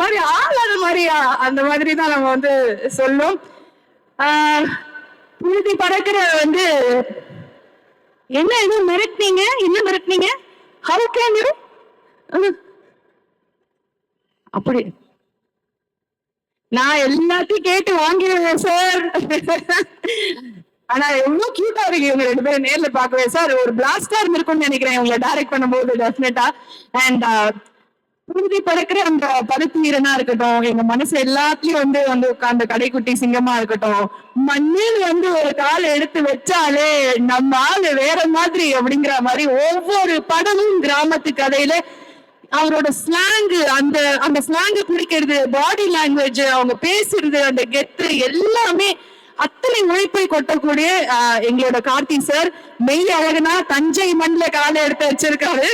மாதிரி ஆளாத மாதிரியா? அந்த மாதிரி தான் நம்ம வந்து சொல்லும். ஆஹ் புழுதி பறக்கிற வந்து என்ன இது மிரட்டினீங்க? என்ன மிரட்டினீங்க? ஹவு கேன் யூ அப்படி. நான் எல்லாத்தையும் கேட்டு வாங்கிடுவேன் சார் ஆனா எவ்வளவு கியூட்டா இருக்கு இவங்க ரெண்டு பேரும் நேர்ல பார்க்கவே. சார் ஒரு பிளாஸ்டா இருந்திருக்கும்னு நினைக்கிறேன் இவங்களை டைரக்ட் பண்ணும்போது டெஃபினட்டா அண்ட் புழுதி பறக்கிற அந்த பருத்தி வீரனா இருக்கட்டும் எங்க மனசு எல்லாத்துலயும் வந்து வந்து உட்கார்ந்த கடைக்குட்டி சிங்கமா இருக்கட்டும் மண்ணில் வந்து ஒரு கால் எடுத்து வச்சாலே நம்ம ஆளு வேற மாதிரி அப்படிங்கிற மாதிரி ஒவ்வொரு படமும் கிராமத்து கதையில அவரோட ஸ்லாங் அந்த அந்த ஸ்லாங் பிடிக்கிறது பாடி லாங்குவேஜ் அவங்க பேசுறது அந்த கெத்து எல்லாமே அத்தனை உழைப்பை கொட்டக்கூடிய எங்களோட கார்த்தி சார் மெய் அழகுனா தஞ்சை மண்ணில் காலை எடுத்து வச்சிருக்காரு.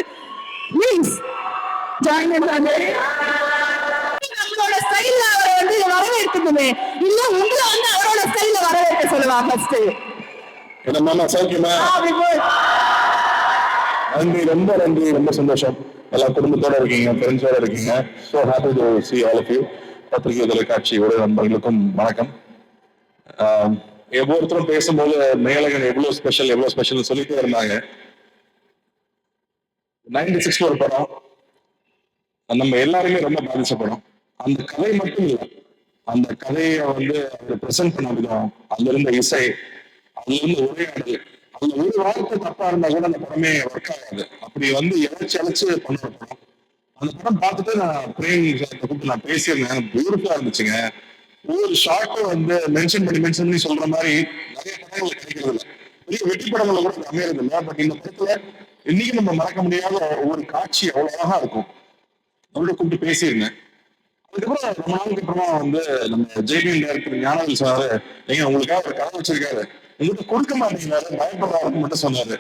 மீன்ஸ் ஜாயின் நம்மளோட ஸ்டைல்ல அவரை வந்து வரவேற்கணுமே இல்ல உங்களை வந்து அவரோட ஸ்டைல்ல வரவேற்க சொல்லுவா ஃபர்ஸ்ட் என்ன மாமா சௌக்கியமா நன்றி ரொம்ப நன்றி ரொம்ப சந்தோஷம். எல்லா குடும்பத்தோட இருக்கீங்க ஃப்ரெண்ட்ஸோட இருக்கீங்க. So happy to see all of you பத்திரிகை தொலைக்காட்சி உடைய நண்பர்களுக்கும் வணக்கம். ஒவ்வொருத்தரும் பேசும்போது மேலகன் எவ்வளவு ஸ்பெஷல் எவ்வளவு ஸ்பெஷல் சொல்லிட்டே இருந்தாங்க. நைன்டி சிக்ஸ் ஒரு படம். நம்ம எல்லாருமே ரொம்ப பாதிச்சப்படும். அந்த கதை மட்டும் இல்லை அந்த கதையை வந்து அவர் ப்ரெசென்ட் பண்ண விதம் அதுல இருந்த இசை அதுல இருந்து உரையாடல் அந்த ஒரு வார்த்தை தப்பா இருந்தா கூட அந்த படமே ஒர்க் ஆகாது. அப்படி வந்து இழைச்சு இழைச்சு பண்ண படம் அந்த படம் பார்த்துட்டு நான் பிரேம் கூப்பிட்டு நான் பேசியிருந்தேன். பியூட்டிஃபுல்லா இருந்துச்சுங்க. ஒவ்வொரு ஷார்ட்டும் வந்து மென்ஷன் பண்ணி மென்ஷன் பண்ணி சொல்ற மாதிரி நிறைய படங்கள் கிடைக்கிறது இல்லை. பெரிய வெற்றி படங்களை கூட இது அமையறது இல்லை. பட் இந்த படத்துல இன்னைக்கு நம்ம மறக்க முடியாத ஒரு காட்சி அவ்வளவு அழகா இருக்கும். அவரோட கூப்பிட்டு பேசியிருந்தேன். அதுக்கப்புறம் ரொம்ப நாளுக்கு அப்புறமா வந்து நம்ம ஜெய்பீன் டேரக்டர் ஞானவேல் சார் நீங்க உங்களுக்காக ஒரு கதை வச்சிருக்காரு. உங்ககிட்ட கொடுக்க மாட்டேங்கிறாரு. பயப்படுறாருன்னு மட்டும் சொன்னாரு.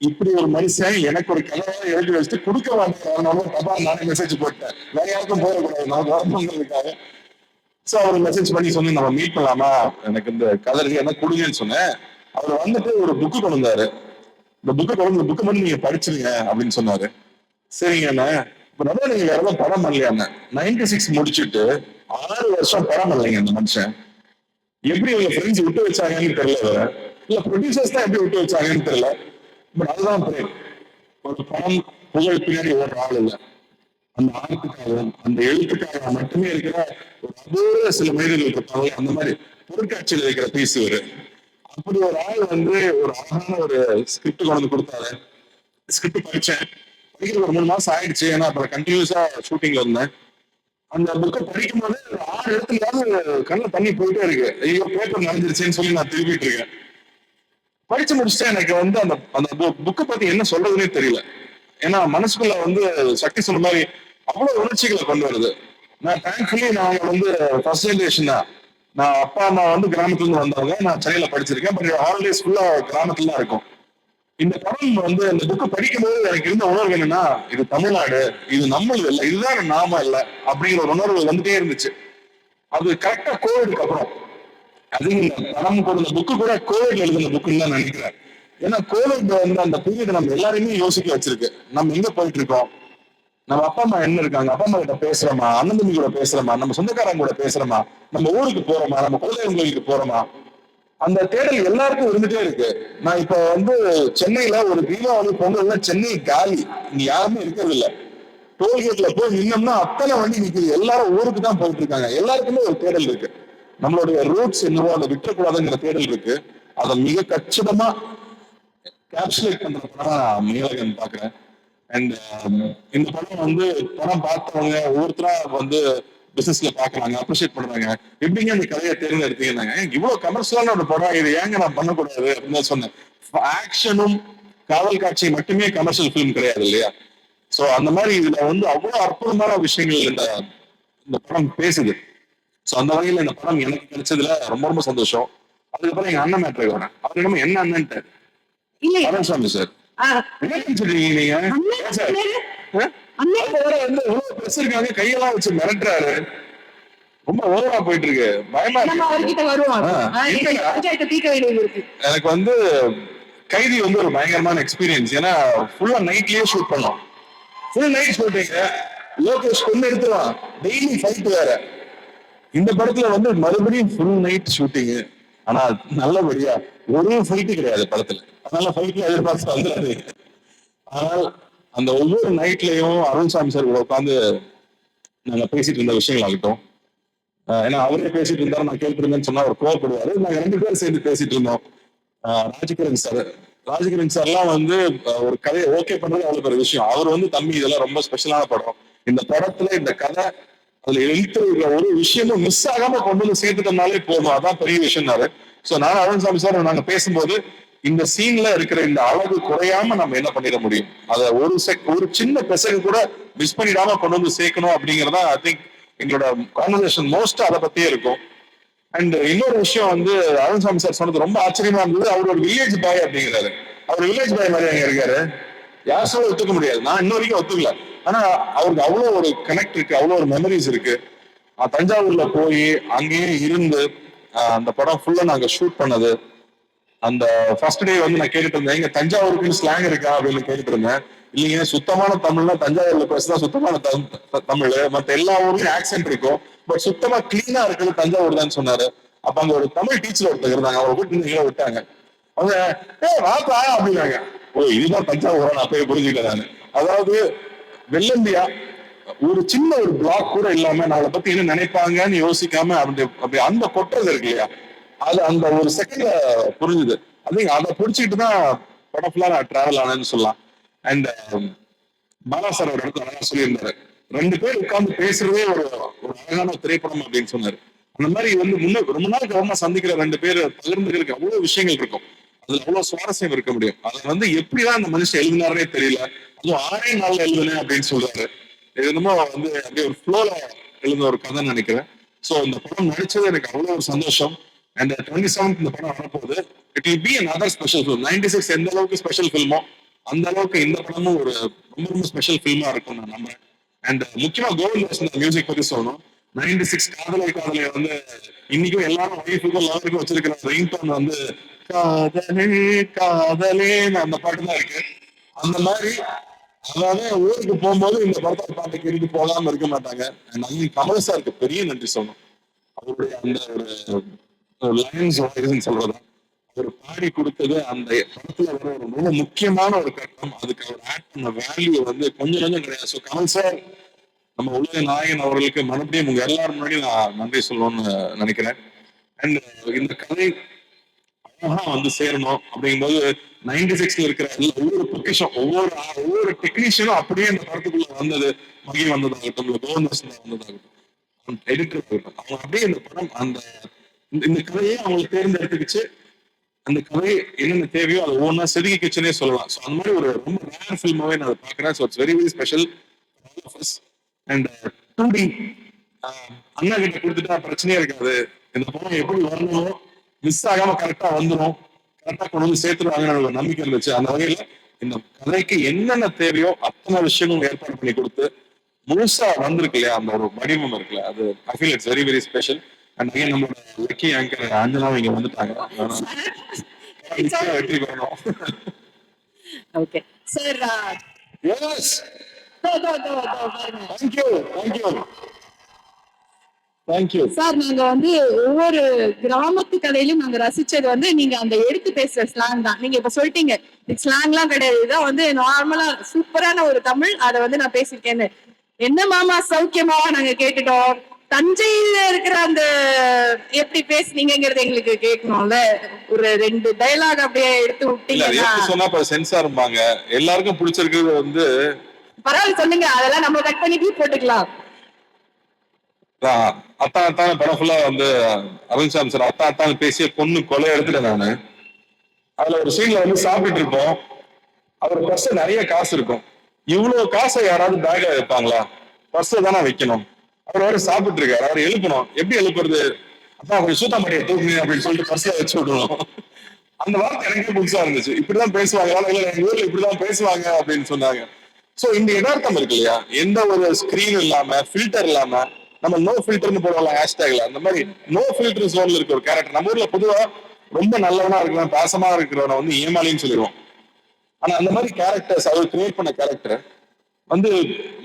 இப்படி ஒரு மனுஷன் எனக்கு ஒரு கதை எழுதி வச்சுட்டு கொடுக்க மாட்டேங்கிறாரு தப்பா நானே மெசேஜ் போட்டேன். வேற யாருக்கும் போயிடக்கூடாது நான் வரணுங்கிறதுக்காக ஸோ அவர் மெசேஜ் பண்ணி சொன்னி நம்ம மீட் பண்ணலாமா? எனக்கு இந்த கதை என்ன கொடுங்கன்னு சொன்னேன். அவர் வந்துட்டு ஒரு புக்கு கொண்டு வந்தாரு. இந்த புக்கு கொண்டு புக்கு மட்டும் நீங்க படிச்சிருங்க அப்படின்னு சொன்னாரு. சரிங்க என்ன அதான் நீங்க வேற படம் பண்ணலையாங்க நைன்டி சிக்ஸ் முடிச்சுட்டு ஆறு வருஷம் படம் பண்ணலைங்க அந்த மனுஷன். எப்படி இவங்க ஃப்ரெண்ட்ஸ் விட்டு வச்சாங்கன்னு தெரியல இல்ல ப்ரொடியூசர்ஸ் தான் எப்படி விட்டு வச்சாங்கன்னு தெரியல. பட் அதுதான் பிரேம். ஒரு படம் புகழ் பின்னாடி ஒரு ஆள் இல்லை. அந்த ஆர்ட்டுக்காக அந்த எழுத்துக்காக மட்டுமே இருக்கிற ஒரு அபூர்வ சில மனிதர்கள் இருப்பாங்க அந்த மாதிரி பொருட்காட்சியில் இருக்கிற பீஸ் இவரு. அப்படி ஒரு ஆள் வந்து ஒரு அழகான ஒரு ஸ்கிரிப்ட் கொண்டு வந்து கொடுத்தாரு. ஸ்கிரிப்ட் படிச்சேன். படிக்கிறது ஒரு மூணு மாசம் ஆயிடுச்சு. ஏன்னா அப்புறம் கண்டினியூஸா ஷூட்டிங்ல இருந்தேன். அந்த புக்கை படிக்கும் போது ஆறு இடத்துலயாவது கண்ணில் தண்ணி போயிட்டே இருக்கு. ஐயோ பேப்பர் நடந்துருச்சுன்னு சொல்லி நான் திருப்பிட்டு இருக்கேன். படிச்சு முடிச்சுட்டு எனக்கு வந்து அந்த அந்த புக்கை பத்தி என்ன சொல்றதுன்னே தெரியல. ஏன்னா மனசுக்குள்ள வந்து சக்தி சொன்ன மாதிரி அவ்வளவு உணர்ச்சிகளை கொண்டு வருது. நான் தேங்க்ஃபுல்லி நான் வந்து ஃபர்ஸ்ட் ஜென்ரேஷன் தான். நான் அப்பா அம்மா வந்து கிராமத்துல இருந்து வந்தவங்க. நான் சென்னையில படிச்சிருக்கேன். பட் ஹாலிடேஸ் ஃபுல்லா கிராமத்துல தான் இருக்கும். இந்த படம் வந்து இந்த புக்கு படிக்கும்போது எனக்கு இருந்த உணர்வு என்னன்னா இது தமிழ்நாடு இது நம்மளது இல்லை இதுதான் நாம இல்லை அப்படிங்கிற ஒரு உணர்வு வந்துட்டே இருந்துச்சு. அது கரெக்டா கோவிடுக்கு அப்புறம். அது இந்த படம் கூட இந்த புக்கு கூட கோவிட் எழுதின புக்குன்னு தான் நினைக்கிறேன். ஏன்னா கோவிட் வந்து அந்த பீரியட் நம்ம எல்லாரையுமே யோசிக்க வச்சிருக்கு. நம்ம எங்க போயிட்டு இருக்கோம்? நம்ம அப்பா அம்மா என்ன இருக்காங்க? அப்பா அம்மா கிட்ட பேசுறோமா? அண்ணன் தம்பி கூட பேசுறோமா? நம்ம சொந்தக்காரங்க கூட பேசுறோமா? நம்ம ஊருக்கு போறோமா? நம்ம குழந்தைங்க கோயிலுக்கு போறோமா? அந்த தேடல் எல்லாருக்கும் இருந்துட்டே இருக்கு. நான் இப்ப வந்து சென்னையில ஒரு தீபாவளி பொங்கல்னா சென்னை காலி. இங்க யாருமே இருக்கிறது இல்ல டோல்கேட்ல போய் நின்னோம்னா அத்தனை வண்டி நிக்குது. எல்லாரும் ஊருக்கு தான் போயிட்டு இருக்காங்க எல்லாருக்குமே ஒரு தேடல் இருக்கு. நம்மளுடைய ரூட்ஸ் என்னவோ அதை விட்டுறக்கூடாதுங்கிற தேடல் இருக்கு. அதை மிக கச்சிதமா கேப்சுலேட் பண்ற படம் நான் பாக்குறேன் அண்ட் um, இந்த படம் வந்து படம் பார்த்தவங்க ஒவ்வொருத்தரா வந்து பிசினஸ்ல பாக்குறாங்க அப்ரிஷியேட் பண்றாங்க. எப்படிங்க இந்த கதையை தேர்ந்தெடுத்தீங்கன்னாங்க? இவ்வளவு கமர்ஷியலான ஒரு படம் இது ஏங்க நான் பண்ணக்கூடாது அப்படின்னு சொன்னேன். ஆக்ஷனும் காதல் காட்சி மட்டுமே கமர்ஷியல் ஃபிலிம் கிடையாது இல்லையா? சோ அந்த மாதிரி இதுல வந்து அவ்வளவு அற்புதமான விஷயங்கள் இந்த இந்த படம் பேசுது. சோ அந்த வகையில இந்த படம் எனக்கு கிடைச்சதுல ரொம்ப ரொம்ப சந்தோஷம். அதுக்கப்புறம் எங்க அண்ணன் மேட்ருக்கு வரேன். அவர் என்னமோ என்ன அண்ணன்ட்டு சார். நினைச்சிருக்கீங்க நீங்க? அண்ணே. வேற வந்து இருக்காங்க கையெல்லாம் வச்சு மிரட்டுறாரு. ரொம்ப ஓவரா போயிட்டு இருக்கு. பயமா எனக்கு வந்து கைதி வந்து ஒரு பயங்கரமான எக்ஸ்பீரியன்ஸ் ஏன்னா ஃபுல்லா நைட்லயே ஷூட் பண்ணோம். ஃபுல் நைட் ஷூட்டிங் லோகேஷ் கொண்டு எடுத்துருவான் டெய்லி ஃபைட் வேற. இந்த படத்துல வந்து மறுபடியும் ஃபுல் நைட் ஷூட்டிங் ஆனா நல்லபடியா ஒரு ஃபைட்டு கிடையாது படத்துல. அதனால ஃபைட்ல எதிர்பார்த்து வந்துடாது ஆனால் அந்த ஒவ்வொரு நைட்லயும் அருண்சாமி சார் கூட உட்காந்து நாங்க பேசிட்டு இருந்த விஷயங்கள் ஆகட்டும் ஏன்னா அவரே பேசிட்டு இருந்தாரு நான் கேட்டுருந்தேன்னு சொன்னா அவர் கோவப்படுவாரு. நாங்க ரெண்டு பேரும் சேர்ந்து பேசிட்டு இருந்தோம். ஆஹ் ராஜகிரண் சார் ராஜகிரண் சார்லாம் வந்து ஒரு கதையை ஓகே பண்றது அவ்வளவு பெரிய விஷயம். அவர் வந்து தம்பி இதெல்லாம் ரொம்ப ஸ்பெஷலான படம். இந்த படத்துல இந்த கதை அதுல எழுத்து ஒரு விஷயமும் மிஸ் ஆகாம கொண்டு வந்து சேர்த்துட்டோம்னாலே போதும். அதான் பெரிய விஷயம்னாரு. சோ நான் அருண்சாமி சார் நாங்க பேசும்போது இந்த சீன்ல இருக்கிற இந்த அழகு குறையாம நம்ம என்ன பண்ணிட முடியும்? அத ஒரு செக் ஒரு சின்ன பெசகு கூட மிஸ் பண்ணிடாம கொண்டு வந்து சேர்க்கணும் அப்படிங்கறதா ஐ திங்க் எங்களோட கான்வர்சேஷன் மோஸ்ட் அதை பத்தியே இருக்கும். அண்ட் இன்னொரு விஷயம் வந்து அருண்சாமி சார் சொன்னது ரொம்ப ஆச்சரியமா இருந்தது. அவர் ஒரு வில்லேஜ் பாய் அப்படிங்கிறாரு. அவர் வில்லேஜ் பாய் மாதிரி அங்க இருக்காரு. யார் சொல்ல ஒத்துக்க முடியாது. நான் இன்ன வரைக்கும் ஒத்துக்கல. ஆனா அவருக்கு அவ்வளவு ஒரு கனெக்ட் இருக்கு அவ்வளவு ஒரு மெமரிஸ் இருக்கு. தஞ்சாவூர்ல போய் அங்கேயே இருந்து அந்த படம் ஃபுல்லா நாங்க ஷூட் பண்ணது. அந்த ஃபர்ஸ்ட் டே வந்து நான் கேட்டுட்டு இருந்தேன். இங்க தஞ்சாவூருக்கு ஸ்லாங் இருக்கா? அப்படின்னு கேட்டுட்டு இருந்தேன். இல்லைங்க சுத்தமான தமிழ்னா தஞ்சாவூர்ல பேசுனா சுத்தமான தமிழ். மத்த எல்லா ஊர்லயும் ஆக்சென்ட் இருக்கும். பட் சுத்தமா கிளீனா இருக்கிறது தஞ்சாவூர் தான் சொன்னாரு. அப்ப அங்க ஒரு தமிழ் டீச்சர் ஒருத்தர் இருந்தாங்க. அவங்க கூட்டு நீங்களே விட்டாங்க. அவங்க ஏ வாப்பா அப்படின்னாங்க. ஓ இதுதான் தஞ்சாவூர்? நான் போய் புரிஞ்சுக்கிட்டேன் அதாவது வெள்ளந்தியா ஒரு சின்ன ஒரு பிளாக் கூட இல்லாம நம்மளை பத்தி என்ன நினைப்பாங்கன்னு யோசிக்காம அப்படி அப்படி அந்த கொட்டுறது இருக்கு இல்லையா? அது அந்த ஒரு செகண்ட்ல புரிஞ்சுது. அது அதை புடிச்சுக்கிட்டு தான் படம் ஃபுல்லா நான் டிராவல் ஆனேன்னு சொல்லலாம். அண்ட் um, பாலா சார் ஒரு இடத்துல அழகா சொல்லியிருந்தாரு. ரெண்டு பேர் உட்கார்ந்து பேசுறதே ஒரு ஒரு அழகான திரைப்படம் அப்படின்னு சொன்னாரு. அந்த மாதிரி வந்து முன்னே ரொம்ப நாள் அப்புறமா சந்திக்கிற ரெண்டு பேர் பகிர்ந்துக்கிறதுக்கு அவ்வளவு விஷயங்கள் இருக்கும். அதுல அவ்வளவு சுவாரஸ்யம் இருக்க முடியும். அதை வந்து எப்படிதான் அந்த மனுஷன் எழுதினாரே தெரியல. அதுவும் ஆறே நாள்ல எழுதுனேன் அப்படின்னு சொல்றாரு. இது என்னமோ வந்து அப்படியே ஒரு ஃப்ளோல எழுந்த ஒரு கதை நினைக்கிறேன். சோ இந்த படம் நடிச்சது எனக்கு அவ்வளவு ஒரு சந்தோஷம். அண்ட் டுவெண்ட்டி செவன்த் இந்த படம் வரப்போகுது. It will be another special film ninety six எந்த அளவுக்கு ஸ்பெஷல் ஃபில்மோ அந்த அளவுக்கு இந்த படமும் ஒரு ரொம்ப ரொம்ப ஸ்பெஷல் ஃபில்மா இருக்கும் நான் நம்புறேன். அண்ட் முக்கியமா கோவிந்த் மியூசிக் பத்தி சொல்லணும். நைன்டி சிக்ஸ் காதலை காதலை வந்து இன்னைக்கும் எல்லாரும் ஒய்ஃபுக்கும் லவருக்கும் வச்சிருக்கிற ரிங்டோன் வந்து காதலே காதலே அந்த பாட்டு தான் இருக்கு. அந்த மாதிரி அதாவது ஊருக்கு போகும்போது இந்த படத்தை பாட்டை கேட்டு போகாம இருக்க மாட்டாங்க. அண்ட் அதுவும் கமல் சாருக்கு பெரிய நன்றி சொல்லணும். அவருடைய அந்த ஒரு லைன்ஸ் வாய்ஸ்ன்னு சொல்றது? அவர் பாடி கொடுத்தது அந்த படத்துல வர ஒரு ரொம்ப முக்கியமான ஒரு கட்டம். அதுக்கு அவர் ஆட் பண்ண வேல்யூ வந்து கொஞ்சம் கொஞ்சம் கிடையாது. ஸோ கமல் சார் நம்ம உலக நாயகன் அவர்களுக்கு மறுபடியும் உங்க எல்லாரும் முன்னாடி நான் நன்றி சொல்லணும்னு நினைக்கிறேன். அண்ட் uh, இந்த கதை அழகா வந்து சேரணும். அப்படிங்கும்போது நைன்டி சிக்ஸ்ல இருக்கிற எல்லா- ஒவ்வொரு பொக்கிஷம் ஒவ்வொரு ஒவ்வொரு டெக்னீஷியனும் அப்படியே இந்த படத்துக்குள்ள வந்தது. மகி வந்ததாகட்டும் இல்ல வந்ததாகட்டும். எடிட்டர் ஆகட்டும். அவங்க அப்படியே இந்த படம் அந்த இந்த- இந்த கதையை அவங்களுக்கு தேர்ந்தெடுத்துக்கிச்சு. அந்த கதை என்னென்ன தேவையோ அதை ஒவ்வொன்றா செதுக்கிச்சுன்னே சொல்லலாம். ஸோ அந்த மாதிரி ஒரு ரொம்ப ரேர் ஃபில்மாவே நான் அதை பார்க்குறேன். So it's very very special and two D அண்ணா கிட்ட கொடுத்துட்டா பிரச்சனையே இருக்காது. இந்த படம் எப்படி வரணுமோ மிஸ் ஆகாம கரெக்டா வந்துடும் கரெக்டா கொண்டு வந்து சேர்த்துருவாங்கன்னு ஒரு நம்பிக்கை இருந்துச்சு. அந்த வகையில இந்த கதைக்கு என்னென்ன தேவையோ அத்தனை விஷயங்களும் ஏற்பாடு பண்ணி கொடுத்து முழுசா வந்திருக்கு இல்லையா? அந்த ஒரு வடிவம் இருக்குல்ல. அது I feel it's very very special and again நம்மளோட லக்கி ஆங்கர் அஞ்சலாவும் இங்க வந்துட்டாங்க. வெற்றி பெறணும். Okay sir yes thank you thank you sir நாங்க வந்து ஒவ்வொரு கிராமத்து கதையிலும் நாங்க ரசிச்சது வந்து நீங்க அந்த எடுத்து பேசுற ஸ்லாங் தான். நீங்க இப்ப சொல்லிட்டீங்க ஸ்லாங்லாம் கிடையாது. இதான் வந்து நார்மலா சூப்பரான ஒரு தமிழ் அதை வந்து நான் பேசியிருக்கேன்னு. என்ன மாமா சௌக்கியமா நாங்க கேட்டுட்டோம்? தஞ்சையில இருக்கிற அந்த எப்படி பேசுனீங்கிறது எங்களுக்கு கேட்கணும்ல. ஒரு ரெண்டு டயலாக் அப்படியே எடுத்து விட்டீங்கன்னா. சொன்னா இப்ப சென்சார்பாங்க எல்லாருக்கும் பிடிச்சிருக்கிறது வந்து பரவாயில்ல சொல்லுங்க. அதெல்லாம் நம்ம கட் பண்ணி போட்டுக்கலாம். அத்தான் அத்தான் படம் ஃபுல்லா வந்து அருண்சாமி சார் அத்தான் அத்தான் பேசிய பொண்ணு கொலை எடுத்துட்டேன் நானு. அதுல ஒரு சீன்ல வந்து சாப்பிட்டுட்டு இருப்போம். அவர் பர்ஸ் நிறைய காசு இருக்கும். இவ்வளவு காசை யாராவது பேக்ல வைப்பாங்களா? பர்ஸ் தானே வைக்கணும். அவர் வேற சாப்பிட்டு இருக்காரு அவர் எழுப்பணும். எப்படி எழுப்புறது? அப்பா கொஞ்சம் சூத்தா மாட்டிய தூக்குங்க அப்படின்னு சொல்லிட்டு பர்ஸ்ல வச்சு விடணும் அந்த வார்த்தை எனக்கே புதுசா இருந்துச்சு. இப்படிதான் பேசுவாங்க. இல்ல எங்க ஊர்ல இப்படிதான் பேசுவாங்க அப்படின்னு சொன்னாங்க. சோ இந்த யதார்த்தம் இருக்கு இல்லையா? எந்த ஒரு ஸ்கிரீன் இல்லாம ஃபில்டர் இல்லாம நம்ம நோ ஃபில்டர்னு போடுவோம்ல ஹேஷ்டேக்ல அந்த மாதிரி நோ ஃபில்டர் ஜோன்ல இருக்க ஒரு கேரக்டர் நம்ம ஊர்ல பொதுவா ரொம்ப நல்லவனா இருக்கிறவன் பாசமா இருக்கிறவனை வந்து ஏமாலின்னு சொல்லிடுவோம். ஆனா அந்த மாதிரி கேரக்டர்ஸ் அவர் கிரியேட் பண்ண கேரக்டர் வந்து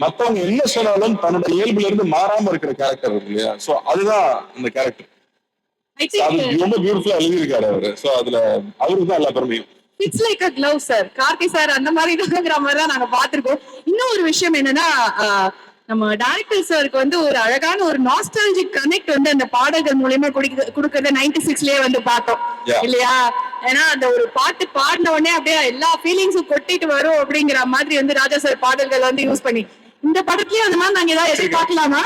மத்தவங்க என்ன சொன்னாலும் தன்னோட இயல்புல இருந்து மாறாம இருக்கிற கேரக்டர் இருக்கு இல்லையா? சோ அதுதான் அந்த கேரக்டர் அது திங்க் ரொம்ப பியூட்டிஃபுல்லா எழுதியிருக்காரு அவரு. சோ அதுல அவருக்கு தான் எல்லா பெருமையும் it's like a glove sir Karthi sir அந்த மாதிரி தாங்கிற மாதிரி தான் நாங்க பாத்திருக்கோம் இன்னும் ஒரு விஷயம் என்னன்னா நம்ம டைரக்டர் சாருக்கு வந்து ஒரு அழகான ஒரு நாஸ்டாலஜிக் கனெக்ட் வந்து அந்த பாடல்கள் மூலியமா குடிக்க கொடுக்கறத நைன்டி சிக்ஸ்லயே வந்து பார்த்தோம். இல்லையா? ஏன்னா அந்த ஒரு பாட்டு பாடின உடனே அப்படியே எல்லா ஃபீலிங்ஸும் கொட்டிட்டு வரும் அப்படிங்கிற மாதிரி வந்து ராஜா சார் பாடல்கள் வந்து யூஸ் பண்ணி. இந்த படத்துலயும் அந்த மாதிரி நாங்க ஏதாவது எதிர்பார்க்கலாமா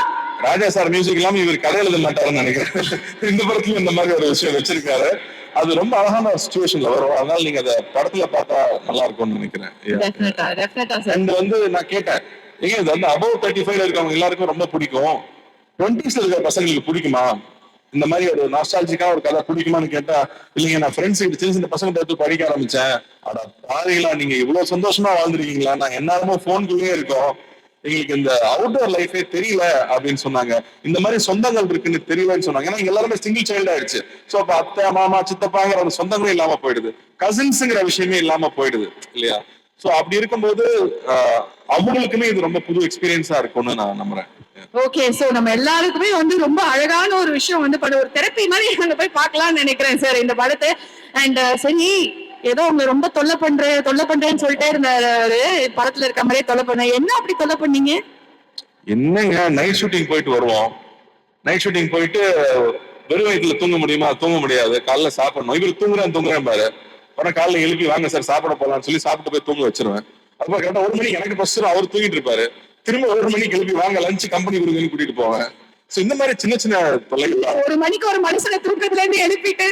ராஜா சார் மியூசிக் இல்லாம இவர் கதை எழுத மாட்டாருன்னு நினைக்கிறேன். இந்த படத்துல இந்த மாதிரி ஒரு விஷயம் வச்சிருக்காரு. அது ரொம்ப அழகான சுச்சுவேஷன்ல வரும். அதனால நீங்க அதை படத்துல பார்த்தா நல்லா இருக்கும்னு நினைக்கிறேன். அண்ட் வந்து நான் கேட்டேன். ஏங்க இது வந்து அபவ் தேர்ட்டி ஃபைவ்ல இருக்கவங்க எல்லாருக்கும் ரொம்ப பிடிக்கும். டுவெண்ட்டிஸ்ல இருக்கிற பசங்களுக்கு பிடிக்குமா? இந்த மாதிரி ஒரு நாஸ்டாலஜிக்கா ஒரு கதை பிடிக்குமான்னு கேட்டா இல்லைங்க நான் ஃப்ரெண்ட்ஸ் கிட்ட சின்ன சின்ன பசங்க பார்த்து படிக்க ஆரம்பிச்சேன். அட பாருங்களா நீங்க இவ்வளவு சந்தோஷமா வாழ்ந்துருக்கீங்களா? நான் என்னாலுமோ போன்குள்ளேயே இருக்கோம். எங்களுக்கு இந்த அவுட்டோர் லைஃபே தெரியல அப்படின்னு சொன்னாங்க. இந்த மாதிரி சொந்தங்கள் இருக்குன்னு தெரியலன்னு சொன்னாங்க. ஏன்னா எல்லாருமே சிங்கிள் சைல்ட் ஆயிடுச்சு. சோ அப்ப அத்தை மாமா சித்தப்பாங்கிற ஒரு சொந்தங்களும் இல்லாம போயிடுது. கசின்ஸுங்கிற விஷயமே இல்லாம போயிடுது இல்லையா? சோ அப்படி இருக்கும்போது அவங்களுக்குமே இது ரொம்ப புது எக்ஸ்பீரியன்ஸா இருக்கும்னு நான் நம்புறேன். ஓகே சோ நம்ம எல்லாருக்குமே வந்து ரொம்ப அழகான ஒரு விஷயம் வந்து படம் ஒரு தெரப்பி மாதிரி அங்க போய் பார்க்கலாம்னு நினைக்கிறேன் சார் இந்த படத்தை. அண்ட் uh, சரி ஏதோ உங்க ரொம்ப தொல்லை பண்ற தொல்லை பண்றேன்னு சொல்லிட்டே இருந்தாரு. படத்துல இருக்க மாதிரியே தொல்லை பண்ண என்ன அப்படி தொல்லை பண்ணீங்க? என்னங்க நைட் ஷூட்டிங் போயிட்டு வருவோம். நைட் ஷூட்டிங் போயிட்டு வெறும் வயிற்றுல தூங்க முடியுமா? தூங்க முடியாது. காலைல சாப்பிடணும். இவர் தூங்குறேன் தூங்குறேன் பாரு. அப்புறம் காலைல எழுப்பி வாங்க சார் சாப்பிட போலாம்னு சொல்லி சாப்பிட்டு போய் தூங்க வச்சிருவேன். அப்புறம் கரெக்டா ஒரு மணி எனக்கு ஃபர்ஸ்ட் அவர் தூங்கிட்டு இருப்பாரு. திரும்ப ஒரு மணிக்கு எழுப்பி வாங்க லஞ்ச் கம்பெனி கொடுங்கன்னு கூட்டிட்டு போவேன். சோ இந்த மாதிரி சின்ன சின்ன தொல்லைகள் ஒரு மணிக்கு ஒரு மனுஷனை தூக்கத்துல இருந்து எழுப்பிட்டு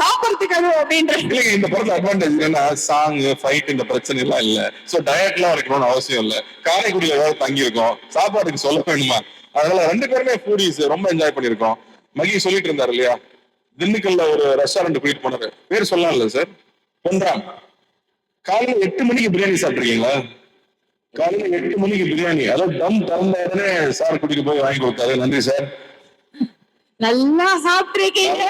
சாப்பிடறதுக்கு அது அப்படின்ற. இல்லைங்க இந்த படத்துல அட்வான்டேஜ் என்னன்னா சாங் ஃபைட் இந்த பிரச்சனை எல்லாம் இல்ல சோ டயட்லாம் இருக்கணும்னு அவசியம் இல்ல. காரைக்குடியில ஏதாவது தங்கி இருக்கோம் சாப்பாடுக்கு சொல்ல வேணுமா? அதனால ரெண்டு பேருமே ஃபூடிஸ் ரொம்ப என்ஜாய் பண்ணிருக்கோம் மகி சொல்லிட்டு இருந்தாரு இல்லையா? திண்டுக்கல்ல ஒரு ரெஸ்டாரண்ட் கூட்டிட்டு போனாரு. பேர் சொல்லலாம் இல்ல சார் பொன்றாம் காலையில எட்டு மணிக்கு பிரியாணி சாப்பிட்டுருக்கீங்களா? காலையில எட்டு மணிக்கு பிரியாணி. அதாவது தம் திறந்த உடனே சார் கூட்டிட்டு போய் வாங்கி கொடுத்தாரு. நன்றி சார். நல்லா சாப்பிட்டுருக்கீங்க.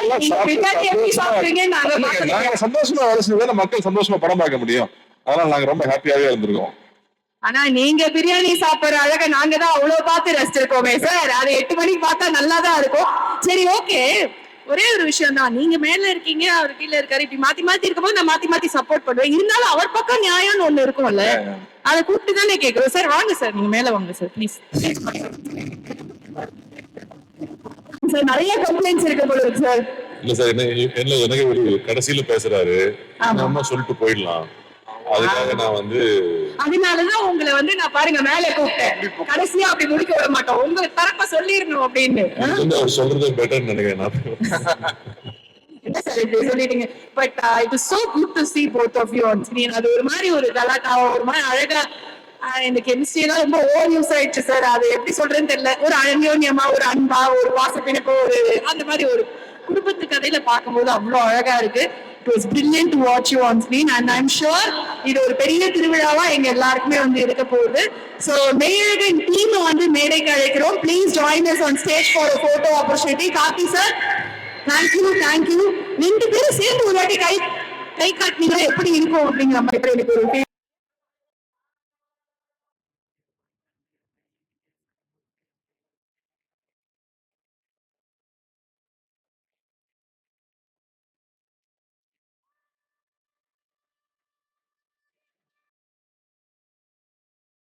சந்தோஷமா- வேலை மக்கள் சந்தோஷமா படம் பார்க்க முடியும். அதனால நாங்க ரொம்ப ஹாப்பியாவே இருந்திருக்கோம். ஆனா நீங்க பிரியாணி சாப்பிடுற அழக நாங்க தான் அவ்வளவு பார்த்து ரசிச்சிருக்கோமே சார். அது எட்டு மணிக்கு பார்த்தா நல்லா தான் இருக்கும். சரி ஓகே ஒரே ஒரு விஷயம் தான் நீங்க மேல இருக்கீங்க அவர் கீழ இருக்காரு இப்படி மாத்தி மாத்தி இருக்கும்போது நான் மாத்தி மாத்தி சப்போர்ட் பண்ணுவேன். இருந்தாலும் அவர் பக்கம் நியாயம்னு ஒண்ணு இருக்கும்ல அதை கூப்பிட்டு தானே கேக்குறோம் சார் வாங்க சார் நீங்க மேல வாங்க சார் ப்ளீஸ் சார் நிறைய கம்ப்ளைண்ட்ஸ் இருக்கு போல இருக்கு சார். இல்ல சார் என்ன என்ன எனக்கு ஒரு கடைசியில பேசுறாரு. நம்ம சொல்லிட்டு போயிடலாம். அதுக்காக நான் வந்து அதனாலதான் உங்களை வந்து நான் பாருங்க மேல கூப்பிட்டேன். கடைசியா அப்படி முடிக்க விட மாட்டோம். உங்க தரப்ப சொல்லிடணும் அப்படின்னு. வந்து அவர் சொல்றது பெட்டர்னு நினைக்கிறேன் நான். என்ன சார் இப்படி சொல்லிட்டீங்க? But it is so good to see both of you on screen. அது ஒரு மாதிரி ஒரு கலாட்டாவா ஒரு மாதிரி அழகா இந்த கெமிஸ்ட்ரி எல்லாம் ரொம்ப ஓவர் யூஸ் ஆயிடுச்சு சார். அது எப்படி சொல்றேன்னு தெரியல. ஒரு அந்யோன்யமா ஒரு அன்பா ஒரு பாசப்பிணைப்பு ஒரு அந்த மாதிரி ஒரு குடும்பத்து கதையில பார்க்கும்போது அவ்வளவு அழகா இருக்கு. It was brilliant to watch you on screen and I'm sure இது ஒரு பெரிய திருவிழாவா எங்க எல்லாருக்குமே வந்து இருக்க போகுது. ஸோ மேயகன் டீம் வந்து மேடைக்கு அழைக்கிறோம். Please join us on stage for photo opportunity coffee sir thank you thank you ரெண்டு பேரும் சேர்ந்து ஒரு வாட்டி கை கை காட்டினீங்கன்னா எப்படி இருக்கும் அப்படிங்கிற மாதிரி எனக்கு ஒரு